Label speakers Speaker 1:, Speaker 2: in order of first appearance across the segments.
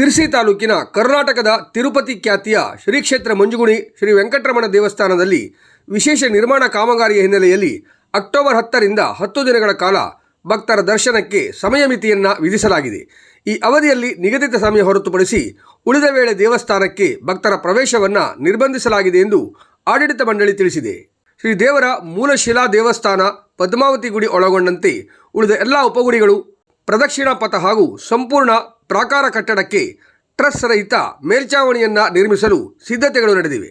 Speaker 1: ಸಿರ್ಸಿ ತಾಲೂಕಿನ ಕರ್ನಾಟಕದ ತಿರುಪತಿ ಖ್ಯಾತಿಯ ಶ್ರೀ ಕ್ಷೇತ್ರ ಮಂಜುಗುಣಿ ಶ್ರೀ ವೆಂಕಟರಮಣ ದೇವಸ್ಥಾನದಲ್ಲಿ ವಿಶೇಷ ನಿರ್ಮಾಣ ಕಾಮಗಾರಿಯ ಹಿನ್ನೆಲೆಯಲ್ಲಿ ಅಕ್ಟೋಬರ್ ಹತ್ತರಿಂದ ಹತ್ತು ದಿನಗಳ ಕಾಲ ಭಕ್ತರ ದರ್ಶನಕ್ಕೆ ಸಮಯ ಮಿತಿಯನ್ನು ವಿಧಿಸಲಾಗಿದೆ. ಈ ಅವಧಿಯಲ್ಲಿ ನಿಗದಿತ ಸಮಯ ಹೊರತುಪಡಿಸಿ ಉಳಿದ ವೇಳೆ ದೇವಸ್ಥಾನಕ್ಕೆ ಭಕ್ತರ ಪ್ರವೇಶವನ್ನು ನಿರ್ಬಂಧಿಸಲಾಗಿದೆ ಎಂದು ಆಡಳಿತ ಮಂಡಳಿ ತಿಳಿಸಿದೆ. ಶ್ರೀ ದೇವರ ಮೂಲಶಿಲಾ ದೇವಸ್ಥಾನ, ಪದ್ಮಾವತಿ ಗುಡಿ ಒಳಗೊಂಡಂತೆ ಉಳಿದ ಎಲ್ಲ ಉಪಗುಡಿಗಳು ಪ್ರದಕ್ಷಿಣಾ ಪಥ ಹಾಗೂ ಸಂಪೂರ್ಣ ಪ್ರಾಕಾರ ಕಟ್ಟಡಕ್ಕೆ ಟ್ರಸ್ ರಹಿತ ಮೇಲ್ಛಾವಣಿಯನ್ನು ನಿರ್ಮಿಸಲು ಸಿದ್ಧತೆಗಳು ನಡೆದಿವೆ.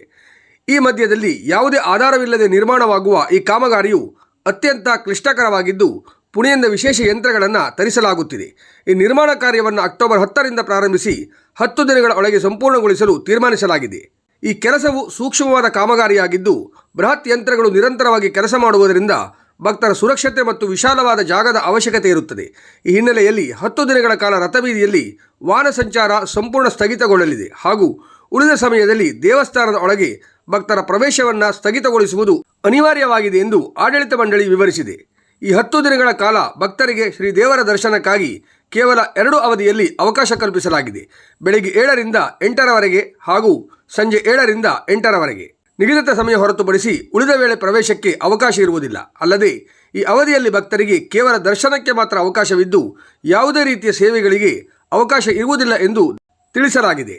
Speaker 1: ಈ ಮಧ್ಯದಲ್ಲಿ ಯಾವುದೇ ಆಧಾರವಿಲ್ಲದೆ ನಿರ್ಮಾಣವಾಗುವ ಈ ಕಾಮಗಾರಿಯು ಅತ್ಯಂತ ಕ್ಲಿಷ್ಟಕರವಾಗಿದ್ದು, ಪುಣೆಯಿಂದ ವಿಶೇಷ ಯಂತ್ರಗಳನ್ನು ತರಿಸಲಾಗುತ್ತಿದೆ. ಈ ನಿರ್ಮಾಣ ಕಾರ್ಯವನ್ನು ಅಕ್ಟೋಬರ್ ಹತ್ತರಿಂದ ಪ್ರಾರಂಭಿಸಿ ಹತ್ತು ದಿನಗಳ ಒಳಗೆ ಸಂಪೂರ್ಣಗೊಳಿಸಲು ತೀರ್ಮಾನಿಸಲಾಗಿದೆ. ಈ ಕೆಲಸವು ಸೂಕ್ಷ್ಮವಾದ ಕಾಮಗಾರಿಯಾಗಿದ್ದು, ಬೃಹತ್ ಯಂತ್ರಗಳು ನಿರಂತರವಾಗಿ ಕೆಲಸ ಮಾಡುವುದರಿಂದ ಭಕ್ತರ ಸುರಕ್ಷತೆ ಮತ್ತು ವಿಶಾಲವಾದ ಜಾಗದ ಅವಶ್ಯಕತೆ ಇರುತ್ತದೆ. ಈ ಹಿನ್ನೆಲೆಯಲ್ಲಿ ಹತ್ತು ದಿನಗಳ ಕಾಲ ರಥಬೀದಿಯಲ್ಲಿ ವಾಹನ ಸಂಚಾರ ಸಂಪೂರ್ಣ ಸ್ಥಗಿತಗೊಳ್ಳಲಿದೆ ಹಾಗೂ ಉಳಿದ ಸಮಯದಲ್ಲಿ ದೇವಸ್ಥಾನದ ಒಳಗೆ ಭಕ್ತರ ಪ್ರವೇಶವನ್ನು ಸ್ಥಗಿತಗೊಳಿಸುವುದು ಅನಿವಾರ್ಯವಾಗಿದೆ ಎಂದು ಆಡಳಿತ ಮಂಡಳಿ ವಿವರಿಸಿದೆ. ಈ ಹತ್ತು ದಿನಗಳ ಕಾಲ ಭಕ್ತರಿಗೆ ಶ್ರೀ ದೇವರ ದರ್ಶನಕ್ಕಾಗಿ ಕೇವಲ ಎರಡು ಅವಧಿಯಲ್ಲಿ ಅವಕಾಶ ಕಲ್ಪಿಸಲಾಗಿದೆ. ಬೆಳಗ್ಗೆ ಏಳರಿಂದ ಎಂಟರವರೆಗೆ ಹಾಗೂ ಸಂಜೆ ಏಳರಿಂದ ಎಂಟರವರೆಗೆ. ನಿಗದಿತ ಸಮಯ ಹೊರತುಪಡಿಸಿ ಉಳಿದ ವೇಳೆ ಪ್ರವೇಶಕ್ಕೆ ಅವಕಾಶ ಇರುವುದಿಲ್ಲ. ಅಲ್ಲದೆ, ಈ ಅವಧಿಯಲ್ಲಿ ಭಕ್ತರಿಗೆ ಕೇವಲ ದರ್ಶನಕ್ಕೆ ಮಾತ್ರ ಅವಕಾಶವಿದ್ದು, ಯಾವುದೇ ರೀತಿಯ ಸೇವೆಗಳಿಗೆ ಅವಕಾಶ ಇರುವುದಿಲ್ಲ ಎಂದು ತಿಳಿಸಲಾಗಿದೆ.